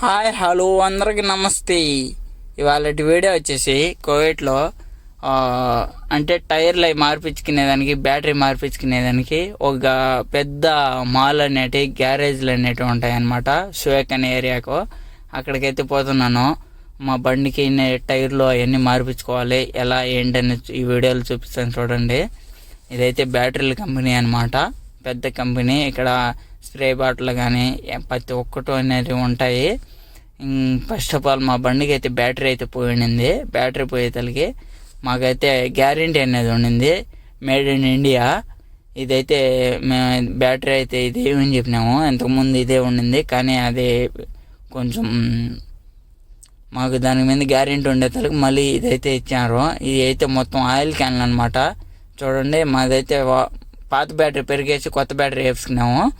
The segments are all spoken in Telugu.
హాయ్ హలో అందరికి నమస్తే. ఇవాళ వీడియో వచ్చేసి కోవిడ్లో అంటే టైర్లు అవి మార్పించుకునేదానికి బ్యాటరీ మార్పించుకునేదానికి ఒక పెద్ద మాల్ అనేటి గ్యారేజ్లు అనేటివి ఉంటాయన్నమాట షువేక్ అనే ఏరియాకు. అక్కడికైతే పోతున్నాను. మా బండికి టైర్లు అవన్నీ మార్పించుకోవాలి ఎలా ఏంటని ఈ వీడియోలు చూపిస్తాను చూడండి. ఇదైతే బ్యాటరీల కంపెనీ అనమాట పెద్ద కంపెనీ. ఇక్కడ స్ప్రే బాటిల్ కానీ ప్రతి ఒక్కటి అనేది ఉంటాయి. ఫస్ట్ ఆఫ్ ఆల్ మా బండికి అయితే బ్యాటరీ అయితే పోయింది. బ్యాటరీ పోయేతలకి మాకైతే గ్యారంటీ అనేది ఉండింది. Made in India. ఇదైతే మేము బ్యాటరీ అయితే ఇది ఏమని చెప్పినాము. ఇంతకుముందు ఇదే ఉండింది. కానీ అది కొంచెం మాకు దాని మీద గ్యారెంటీ ఉండేతలకు మళ్ళీ ఇదైతే ఇచ్చారు. ఇది అయితే మొత్తం ఆయిల్ క్యాన్లు అనమాట చూడండి మాదైతే వా- పాత బ్యాటరీ పెరిగేసి కొత్త బ్యాటరీ వేసుకున్నాము.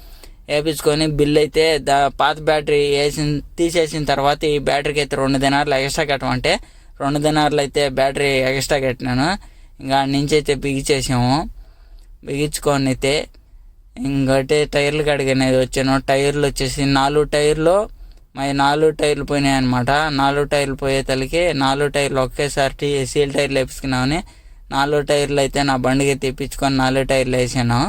వేపించుకొని బిల్ అయితే దా పాత బ్యాటరీ వేసిన తీసేసిన తర్వాత ఈ బ్యాటరీకి అయితే రెండు దినార్లు ఎక్స్ట్రా కట్టమంటే రెండు దినాలు అయితే బ్యాటరీ ఎక్స్ట్రా కట్టినాను. ఇంకా నుంచి అయితే బిగించేసాము బిగించుకొని అయితే ఇంకోటి టైర్లు కడిగినది వచ్చాను. టైర్లు వచ్చేసి నాలుగు టైర్లు మరి నాలుగు టైర్లు పోయినాయి అనమాట నాలుగు టైర్లు పోయే తలకి నాలుగు టైర్లు ఒకేసారి టీ సీల్ టైర్లు వేపించుకున్నామని నాలుగు టైర్లు అయితే నా బండికి తెప్పించుకొని నాలుగు టైర్లు వేసాను.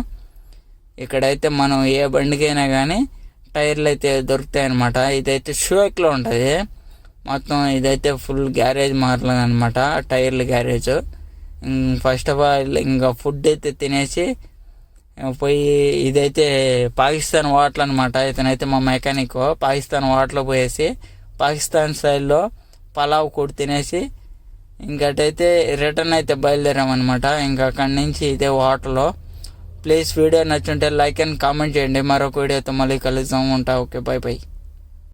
ఇక్కడైతే మనం ఏ బండికైనా కానీ టైర్లు అయితే దొరుకుతాయి అనమాట ఇదైతే షోక్లో ఉంటుంది. మొత్తం ఇదైతే ఫుల్ గ్యారేజ్ మారలేదు అనమాట టైర్లు గ్యారేజ్. ఫస్ట్ ఆఫ్ ఆల్ ఇంకా ఫుడ్ అయితే తినేసి పోయి ఇదైతే పాకిస్తాన్ వాటర్ అనమాట ఇతనైతే మా మెకానిక్ పాకిస్తాన్ వాటర్లో పోయేసి పాకిస్తాన్ స్టైల్లో పలావ్ కూడా తినేసి ఇంకటైతే రిటర్న్ అయితే బయలుదేరామన్నమాట. ఇంకా అక్కడి నుంచి ఇదే వాటర్లో ప్లీజ్ వీడియో నచ్చుంటే లైక్ అండ్ కామెంట్ చేయండి. మరొక వీడియోతో మళ్ళీ కలుద్దాం. ఉంటా ఓకే బై బై.